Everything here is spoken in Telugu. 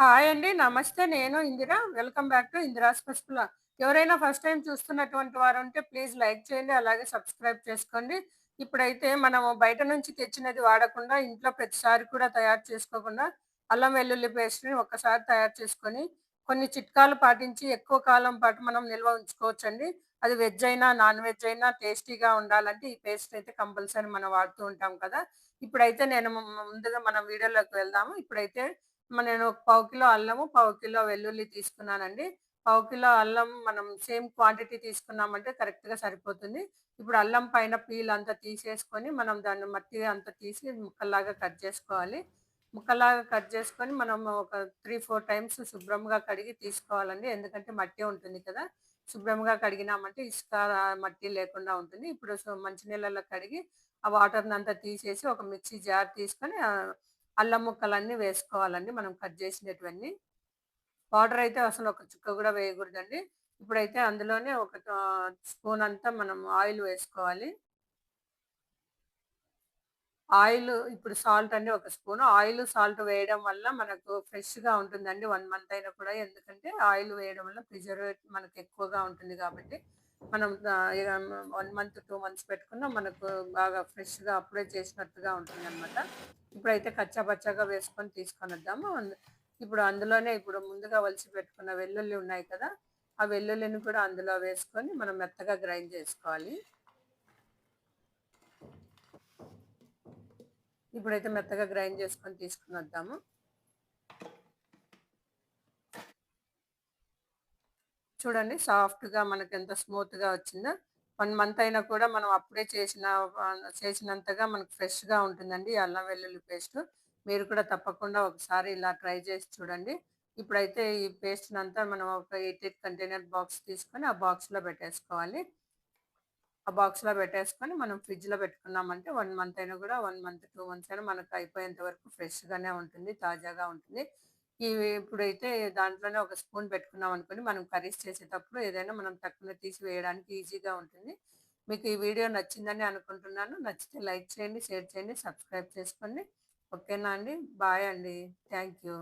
హాయ్ అండి. నమస్తే. నేను Indira welcome back to Indira's special ఎవరైనా ఫస్ట్ టైం చూస్తున్నటువంటి వారు ఉంటే ప్లీజ్ లైక్ చేయండి. అలాగే సబ్స్క్రైబ్ చేసుకోండి. ఇప్పుడైతే మనము బయట నుంచి తెచ్చినది వాడకుండా ఇంట్లో ప్రతిసారి కూడా తయారు చేసుకోకుండా అల్లం వెల్లుల్లి పేస్ట్‌ని ఒక్కసారి తయారు చేసుకొని కొన్ని చిట్కాలు పాటించి ఎక్కువ కాలం పాటు మనం నిల్వ ఉంచుకోవచ్చండి. అది వెజ్ అయినా, నాన్ వెజ్ అయినా టేస్టీగా ఉండాలంటే ఈ పేస్ట్ అయితే కంపల్సరీ మనం వాడుతూ ఉంటాం కదా! ఇప్పుడైతే నేను ముందుగా మనం వీడియోలోకి వెళ్దాము. ఇప్పుడైతే నేను ఒక పావు కిలో అల్లము, పావు కిలో వెల్లుల్లి తీసుకున్నానండి. పావు కిలో అల్లం మనం సేమ్ క్వాంటిటీ తీసుకున్నామంటే కరెక్ట్‌గా సరిపోతుంది. ఇప్పుడు అల్లం పైన పీల్ అంతా తీసేసుకొని మనం దాన్ని మట్టి అంతా తీసి ముక్కల్లాగా కట్ చేసుకోవాలి. ముక్కల్లాగా కట్ చేసుకొని మనం ఒక 3, 4 టైమ్స్ శుభ్రంగా కడిగి తీసుకోవాలండి. ఎందుకంటే మట్టి ఉంటుంది కదా! శుభ్రంగా కడిగినామంటే ఇసుక, మట్టి లేకుండా ఉంటుంది. ఇప్పుడు మంచినీళ్ళలో మంచి నీళ్ళలో కడిగి ఆ వాటర్ని అంతా తీసేసి ఒక మిక్సీ జార్ తీసుకొని అల్లం ముక్కలన్నీ వేసుకోవాలండి మనం కట్ చేసినటువన్నీ. పౌడర్ అయితే అసలు ఒక చుక్క కూడా వేయకూడదండి. ఇప్పుడైతే అందులోనే ఒక స్పూన్ అంతా మనం ఆయిల్ వేసుకోవాలి. ఆయిల్ ఇప్పుడు సాల్ట్ అండి ఒక స్పూన్ ఆయిల్, సాల్ట్ వేయడం వల్ల మనకు ఫ్రెష్‌గా ఉంటుందండి వన్ మంత్ అయినా కూడా. ఎందుకంటే ఆయిల్ వేయడం వల్ల ప్రిజర్వేట్ మనకు ఎక్కువగా ఉంటుంది కాబట్టి మనం వన్ మంత్, టూ మంత్స్ పెట్టుకున్నా మనకు బాగా ఫ్రెష్‌గా అప్పుడే చేసినట్టుగా ఉంటుందనమాట. ఇప్పుడైతే కచ్చా పచ్చాగా వేసుకొని తీసుకొని వద్దాము ఇప్పుడు అందులోనే ఇప్పుడు ముందుగా వలిసి పెట్టుకున్న వెల్లుల్లి ఉన్నాయి కదా! ఆ వెల్లుల్లిని కూడా అందులో వేసుకొని మనం మెత్తగా గ్రైండ్ చేసుకోవాలి. ఇప్పుడైతే మెత్తగా గ్రైండ్ చేసుకొని తీసుకొనొద్దాము. చూడండి సాఫ్ట్‌గా మనకెంత స్మూత్‌గా వచ్చిందో. వన్ మంత్ అయినా కూడా మనం అప్పుడే చేసిన చేసినంతగా మనకు ఫ్రెష్‌గా ఉంటుందండి అల్లం వెల్లుల్లి పేస్ట్ మీరు కూడా తప్పకుండా ఒకసారి ఇలా ట్రై చేసి చూడండి. ఇప్పుడైతే ఈ పేస్ట్‌నంతా మనం ఒక ఎయిట్ ఎయిట్ కంటైనర్ బాక్స్ తీసుకొని ఆ బాక్స్‌లో పెట్టేసుకోవాలి. ఆ బాక్స్‌లో పెట్టేసుకొని మనం ఫ్రిడ్జ్‌లో పెట్టుకున్నామంటే వన్ మంత్ అయినా కూడా వన్ మంత్, టూ మంత్స్ అయినా మనకు అయిపోయేంత వరకు ఫ్రెష్‌గానే ఉంటుంది. తాజాగా ఉంటుంది. ఈ ఇప్పుడైతే దాంట్లోనే ఒక స్పూన్ పెట్టుకున్నాం అనుకుని మనం కర్రీస్ చేసేటప్పుడు ఏదైనా మనం తక్కువ తీసి వేయడానికి ఈజీగా ఉంటుంది. మీకు ఈ వీడియో నచ్చిందని అనుకుంటున్నాను. నచ్చితే లైక్ చేయండి, షేర్ చేయండి, సబ్స్క్రైబ్ చేసుకోండి. ఓకేనా అండి? బాయ్ అండి. Thank you.